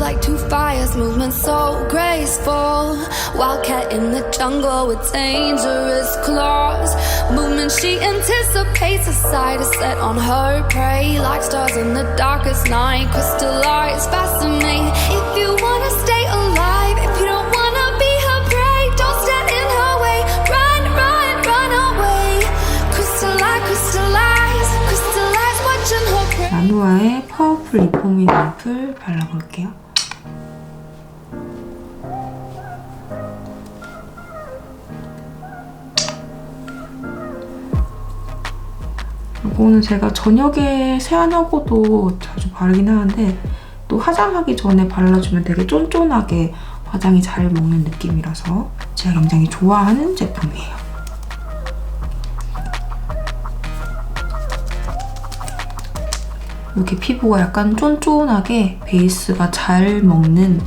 like two fires, movement so graceful. Wildcat in the jungle with dangerous claws. Movement she anticipates, a sight is set on her prey. Like stars in the darkest night, crystallize, fascinate. If you wanna stay alive, if you don't wanna be her prey, don't stand in her way. Run, run, run away. Crystallize, crystallize, crystallize, watching her prey. 나누아의 파워풀 리포밍 앰플 발라볼게요. 이거는 제가 저녁에 세안하고도 자주 바르긴 하는데 또 화장하기 전에 발라주면 되게 쫀쫀하게 화장이 잘 먹는 느낌이라서 제가 굉장히 좋아하는 제품이에요. 이렇게 피부가 약간 쫀쫀하게 베이스가 잘 먹는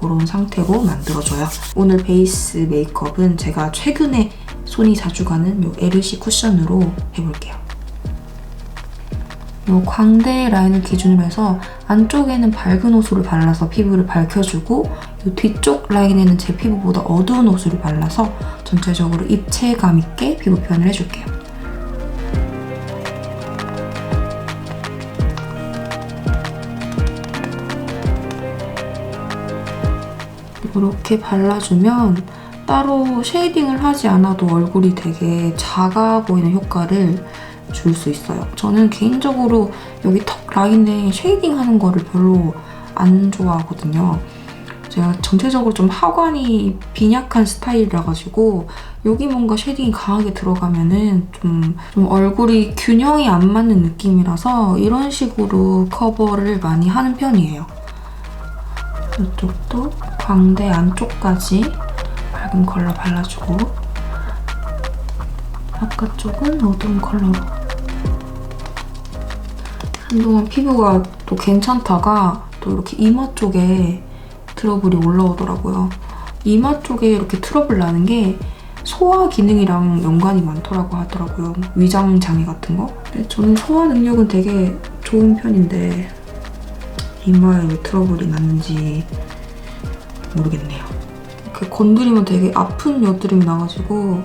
그런 상태로 만들어줘요. 오늘 베이스 메이크업은 제가 최근에 손이 자주 가는 이 에르시 쿠션으로 해볼게요. 이 광대 라인을 기준으로 해서 안쪽에는 밝은 호수를 발라서 피부를 밝혀주고 이 뒤쪽 라인에는 제 피부보다 어두운 호수를 발라서 전체적으로 입체감 있게 피부 표현을 해줄게요. 이렇게 발라주면 따로 쉐이딩을 하지 않아도 얼굴이 되게 작아 보이는 효과를 줄 수 있어요. 저는 개인적으로 여기 턱 라인에 쉐이딩 하는 거를 별로 안 좋아하거든요. 제가 전체적으로 좀 하관이 빈약한 스타일이라 가지고 여기 뭔가 쉐딩이 강하게 들어가면은 좀, 좀 얼굴이 균형이 안 맞는 느낌이라서 이런 식으로 커버를 많이 하는 편이에요. 이쪽도 광대 안쪽까지 밝은 컬러 발라주고 아까 쪽은 어두운 컬러로 한동안 피부가 또 괜찮다가 또 이렇게 이마 쪽에 트러블이 올라오더라고요. 이마 쪽에 이렇게 트러블 나는 게 소화 기능이랑 연관이 많더라고 하더라고요. 위장 장애 같은 거. 저는 소화 능력은 되게 좋은 편인데 이마에 왜 트러블이 났는지 모르겠네요. 이렇게 건드리면 되게 아픈 여드름이 나가지고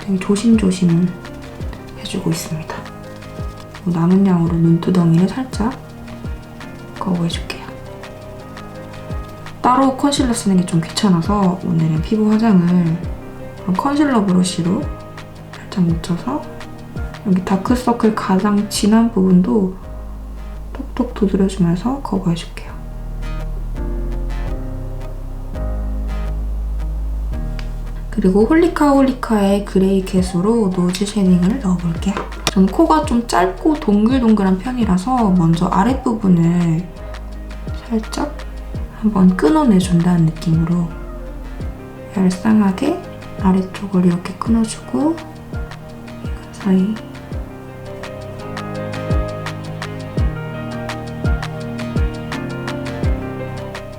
되게 조심조심 해주고 있습니다. 남은 양으로 눈두덩이를 살짝 거부해줄게요. 따로 컨실러 쓰는 게 좀 귀찮아서 오늘은 피부 화장을 컨실러 브러쉬로 살짝 묻혀서 여기 다크서클 가장 진한 부분도 톡톡 두드려주면서 커버해줄게요. 그리고 홀리카 홀리카의 그레이 캣으로 노즈 쉐딩을 넣어볼게요. 전 코가 좀 짧고 동글동글한 편이라서 먼저 아랫부분을 살짝 한번 끊어내준다는 느낌으로 얄쌍하게 아래쪽을 이렇게 끊어주고 사이.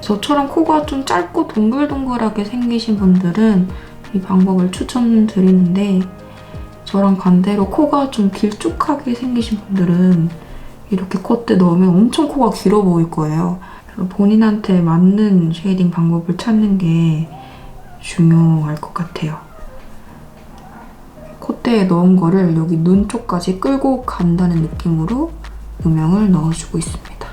저처럼 코가 좀 짧고 동글동글하게 생기신 분들은 이 방법을 추천드리는데 저랑 반대로 코가 좀 길쭉하게 생기신 분들은 이렇게 콧대 넣으면 엄청 코가 길어 보일 거예요. 그래서 본인한테 맞는 쉐이딩 방법을 찾는 게 중요할 것 같아요. 콧대에 넣은 거를 여기 눈 쪽까지 끌고 간다는 느낌으로 음영을 넣어주고 있습니다.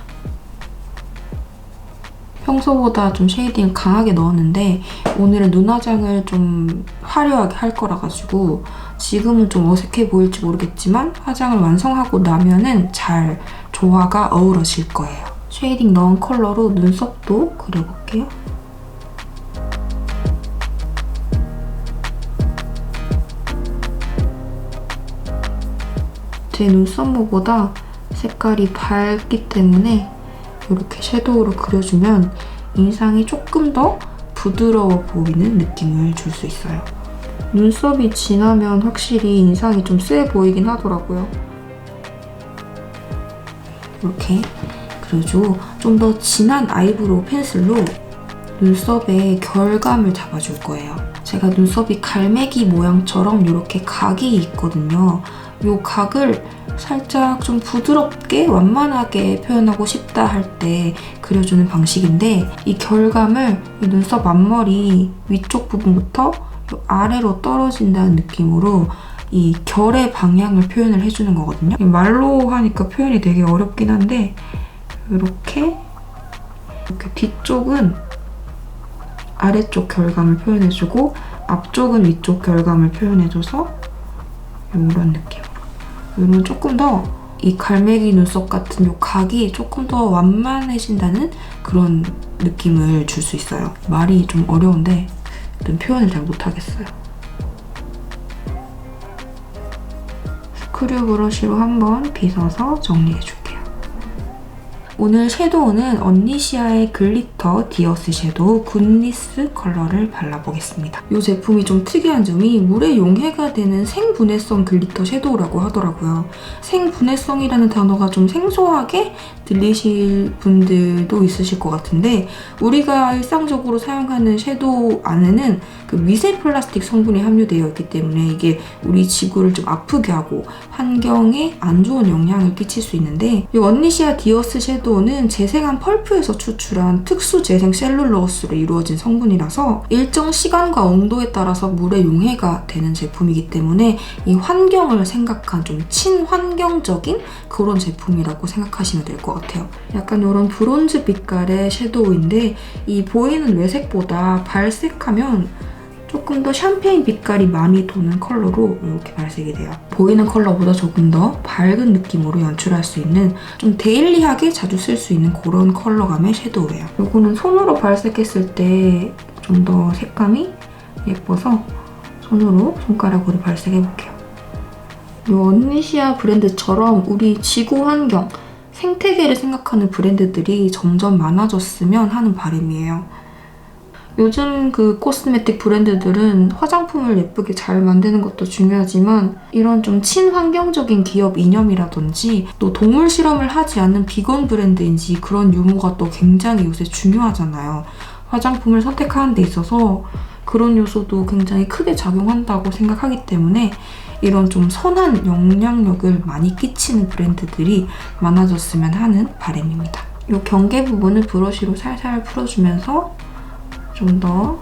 평소보다 좀 쉐이딩을 강하게 넣었는데 오늘은 눈화장을 좀 화려하게 할 거라 가지고 지금은 좀 어색해 보일지 모르겠지만 화장을 완성하고 나면은 잘 조화가 어우러질 거예요. 쉐이딩 넣은 컬러로 눈썹도 그려볼게요. 제 눈썹모보다 색깔이 밝기 때문에 이렇게 섀도우로 그려주면 인상이 조금 더 부드러워 보이는 느낌을 줄 수 있어요. 눈썹이 진하면 확실히 인상이 좀세 보이긴 하더라고요. 이렇게 그래가지고 좀 더 진한 아이브로우 펜슬로 눈썹에 결감을 잡아줄 거예요. 제가 눈썹이 갈매기 모양처럼 이렇게 각이 있거든요. 이 각을 살짝 좀 부드럽게 완만하게 표현하고 싶다 할 때 그려주는 방식인데 이 결감을 이 눈썹 앞머리 위쪽 부분부터 요 아래로 떨어진다는 느낌으로 이 결의 방향을 표현을 해주는 거거든요. 말로 하니까 표현이 되게 어렵긴 한데 이렇게 이렇게 뒤쪽은 아래쪽 결감을 표현해주고 앞쪽은 위쪽 결감을 표현해줘서 이런 느낌으로 이런 조금 더 이 갈매기 눈썹 같은 요 각이 조금 더 완만해진다는 그런 느낌을 줄 수 있어요. 말이 좀 어려운데 표현을 잘 못하겠어요. 스크류 브러쉬로 한번 빗어서 정리해줄게요. 오늘 섀도우는 언니시아의 글리터 디어스 섀도우 굿니스 컬러를 발라보겠습니다. 이 제품이 좀 특이한 점이 물에 용해가 되는 생분해성 글리터 섀도우라고 하더라고요. 생분해성이라는 단어가 좀 생소하게 들리실 분들도 있으실 것 같은데 우리가 일상적으로 사용하는 섀도우 안에는 그 미세 플라스틱 성분이 함유되어 있기 때문에 이게 우리 지구를 좀 아프게 하고 환경에 안 좋은 영향을 끼칠 수 있는데 이 언니시아 디어스 섀도우 는 재생한 펄프에서 추출한 특수 재생 셀룰로스로 이루어진 성분이라서 일정 시간과 온도에 따라서 물에 용해가 되는 제품이기 때문에 이 환경을 생각한 좀 친환경적인 그런 제품이라고 생각하시면 될 것 같아요. 약간 이런 브론즈 빛깔의 섀도우인데 이 보이는 외색보다 발색하면 조금 더 샴페인 빛깔이 많이 도는 컬러로 이렇게 발색이 돼요. 보이는 컬러보다 조금 더 밝은 느낌으로 연출할 수 있는 좀 데일리하게 자주 쓸 수 있는 그런 컬러감의 섀도우예요. 이거는 손으로 발색했을 때 좀 더 색감이 예뻐서 손으로 손가락으로 발색해볼게요. 이 언니시아 브랜드처럼 우리 지구 환경, 생태계를 생각하는 브랜드들이 점점 많아졌으면 하는 바람이에요. 요즘 그 코스메틱 브랜드들은 화장품을 예쁘게 잘 만드는 것도 중요하지만 이런 좀 친환경적인 기업 이념이라든지 또 동물 실험을 하지 않는 비건 브랜드인지 그런 유무가 또 굉장히 요새 중요하잖아요. 화장품을 선택하는 데 있어서 그런 요소도 굉장히 크게 작용한다고 생각하기 때문에 이런 좀 선한 영향력을 많이 끼치는 브랜드들이 많아졌으면 하는 바람입니다. 이 경계 부분을 브러쉬로 살살 풀어주면서 좀 더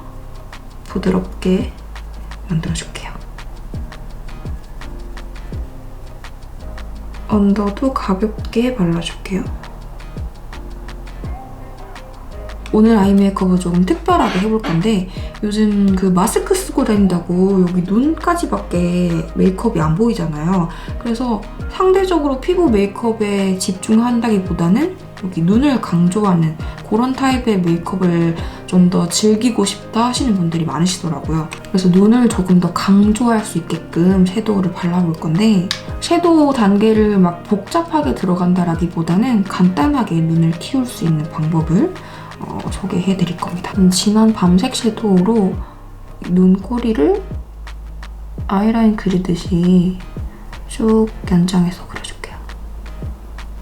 부드럽게 만들어줄게요. 언더도 가볍게 발라줄게요. 오늘 아이 메이크업을 조금 특별하게 해볼 건데 요즘 그 마스크 쓰고 다닌다고 여기 눈까지밖에 메이크업이 안 보이잖아요. 그래서 상대적으로 피부 메이크업에 집중한다기보다는 여기 눈을 강조하는 그런 타입의 메이크업을 좀 더 즐기고 싶다 하시는 분들이 많으시더라고요. 그래서 눈을 조금 더 강조할 수 있게끔 섀도우를 발라볼 건데 섀도우 단계를 막 복잡하게 들어간다라기보다는 간단하게 눈을 키울 수 있는 방법을 어, 소개해 드릴 겁니다. 음, 진한 밤색 섀도우로 눈꼬리를 아이라인 그리듯이 쭉 연장해서 그려줄게요.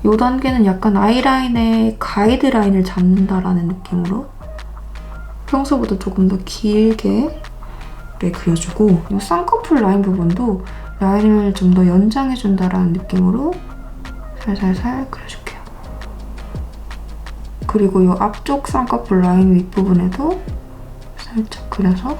이 단계는 약간 아이라인의 가이드라인을 잡는다라는 느낌으로 평소보다 조금 더 길게 그려주고 이 쌍꺼풀 라인 부분도 라인을 좀 더 연장해준다라는 느낌으로 살살살 그려줄게요. 그리고 이 앞쪽 쌍꺼풀 라인 윗부분에도 살짝 그려서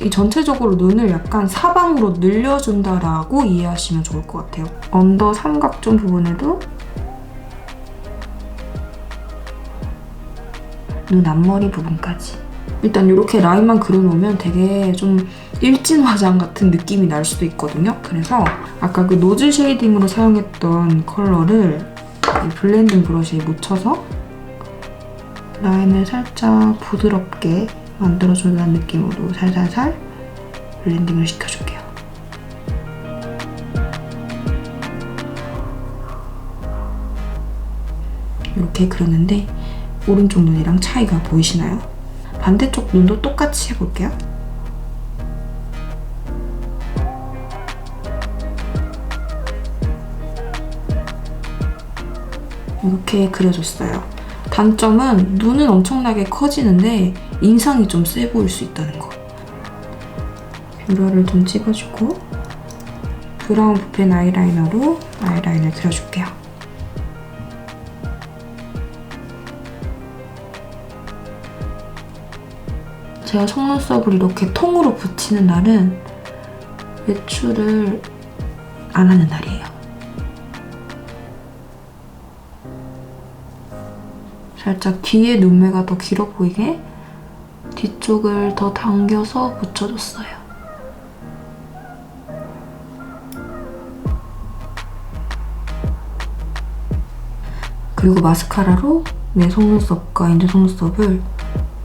이 전체적으로 눈을 약간 사방으로 늘려준다라고 이해하시면 좋을 것 같아요. 언더 삼각존 부분에도 눈 앞머리 부분까지. 일단 이렇게 라인만 그려놓으면 되게 좀 일진 화장 같은 느낌이 날 수도 있거든요. 그래서 아까 그 노즐 쉐이딩으로 사용했던 컬러를 이 블렌딩 브러쉬에 묻혀서 라인을 살짝 부드럽게 만들어주는 느낌으로 살살살 블렌딩을 시켜줄게요. 이렇게 그렸는데 오른쪽 눈이랑 차이가 보이시나요? 반대쪽 눈도 똑같이 해볼게요. 이렇게 그려줬어요. 단점은 눈은 엄청나게 커지는데 인상이 좀 세 보일 수 있다는 거. 뷰러를 좀 찍어주고 브라운 붓펜 아이라이너로 아이라인을 그려줄게요. 제가 속눈썹을 이렇게 통으로 붙이는 날은 외출을 안 하는 날이에요. 살짝 뒤에 눈매가 더 길어 보이게 뒤쪽을 더 당겨서 붙여줬어요. 그리고 마스카라로 내 속눈썹과 인제 속눈썹을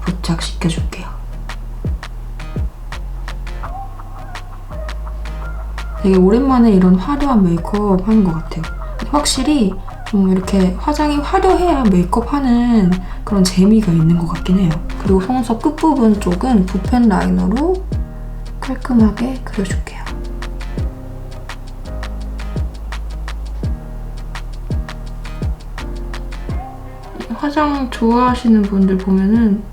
부착시켜줄게요. 되게 오랜만에 이런 화려한 메이크업 하는 것 같아요. 확실히 좀 이렇게 화장이 화려해야 메이크업 하는 그런 재미가 있는 것 같긴 해요. 그리고 속눈썹 끝부분 쪽은 붓펜 라이너로 깔끔하게 그려줄게요. 화장 좋아하시는 분들 보면은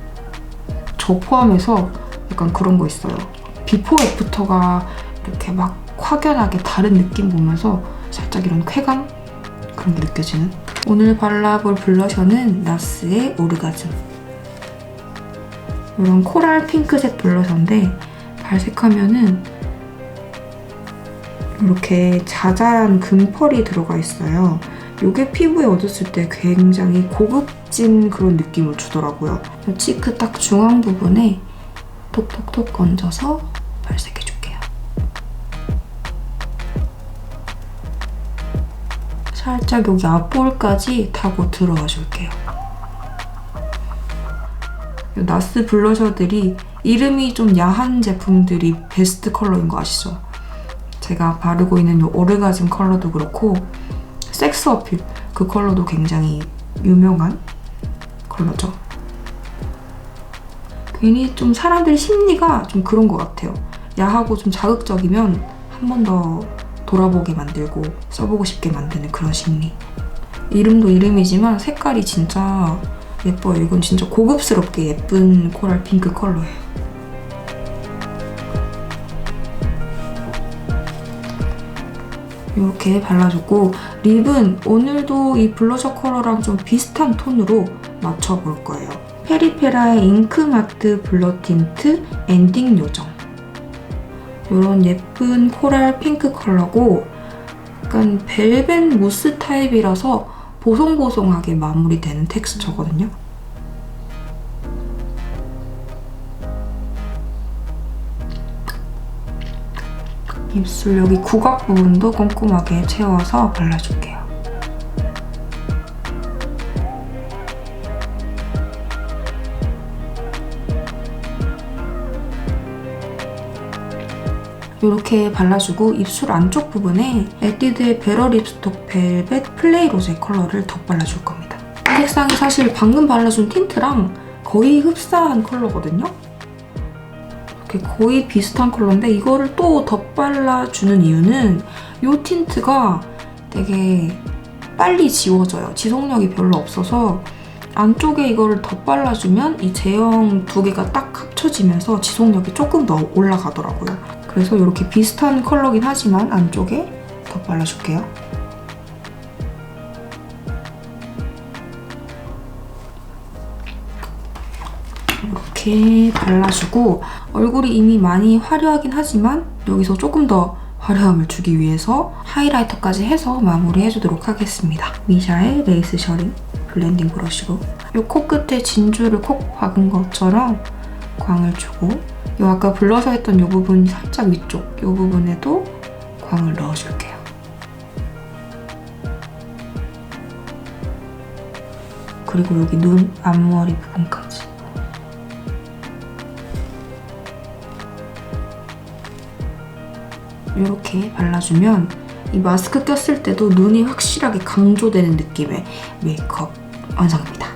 저 포함해서 약간 그런 거 있어요. 비포 애프터가 이렇게 막 확연하게 다른 느낌 보면서 살짝 이런 쾌감 그런 게 느껴지는 오늘 발라볼 블러셔는 나스의 오르가즘 이런 코랄 핑크색 블러셔인데 발색하면은 이렇게 자잘한 금펄이 들어가 있어요. 이게 피부에 얹었을 때 굉장히 고급진 그런 느낌을 주더라고요. 치크 딱 중앙 부분에 톡톡톡 얹어서 발색해줄게요. 살짝 여기 앞볼까지 타고 들어와 줄게요. 이 나스 블러셔들이 이름이 좀 야한 제품들이 베스트 컬러인 거 아시죠? 제가 바르고 있는 이 오르가즘 컬러도 그렇고 섹스 어필 그 컬러도 굉장히 유명한 컬러죠. 괜히 좀 사람들 심리가 좀 그런 것 같아요. 야하고 좀 자극적이면 한 번 더 돌아보게 만들고 써보고 싶게 만드는 그런 심리. 이름도 이름이지만 색깔이 진짜 예뻐요. 이건 진짜 고급스럽게 예쁜 코랄 핑크 컬러예요. 이렇게 발라줬고 립은 오늘도 이 블러셔 컬러랑 좀 비슷한 톤으로 맞춰볼 거예요. 페리페라의 잉크마트 블러 틴트 엔딩 요정 이런 예쁜 코랄 핑크 컬러고 약간 벨벳 무스 타입이라서 보송보송하게 마무리되는 텍스처거든요. 입술 여기 구각 부분도 꼼꼼하게 채워서 발라줄게요. 이렇게 발라주고 입술 안쪽 부분에 에뛰드의 베러 립스톡 벨벳 플레이 로제 컬러를 덧발라줄 겁니다. 색상이 사실 방금 발라준 틴트랑 거의 흡사한 컬러거든요. 이렇게 거의 비슷한 컬러인데 이거를 또 덧발라주는 이유는 이 틴트가 되게 빨리 지워져요. 지속력이 별로 없어서 안쪽에 이거를 덧발라주면 이 제형 두 개가 딱 합쳐지면서 지속력이 조금 더 올라가더라고요. 그래서 이렇게 비슷한 컬러긴 하지만 안쪽에 덧발라줄게요. 이렇게 발라주고 얼굴이 이미 많이 화려하긴 하지만 여기서 조금 더 화려함을 주기 위해서 하이라이터까지 해서 마무리해주도록 하겠습니다. 미샤의 레이스 셔링 블렌딩 브러쉬로 이 코끝에 진주를 콕 박은 것처럼 광을 주고 이 아까 블러셔 했던 이 부분 살짝 위쪽 이 부분에도 광을 넣어줄게요. 그리고 여기 눈 앞머리 부분까지. 이렇게 발라주면 이 마스크 꼈을 때도 눈이 확실하게 강조되는 느낌의 메이크업 완성입니다.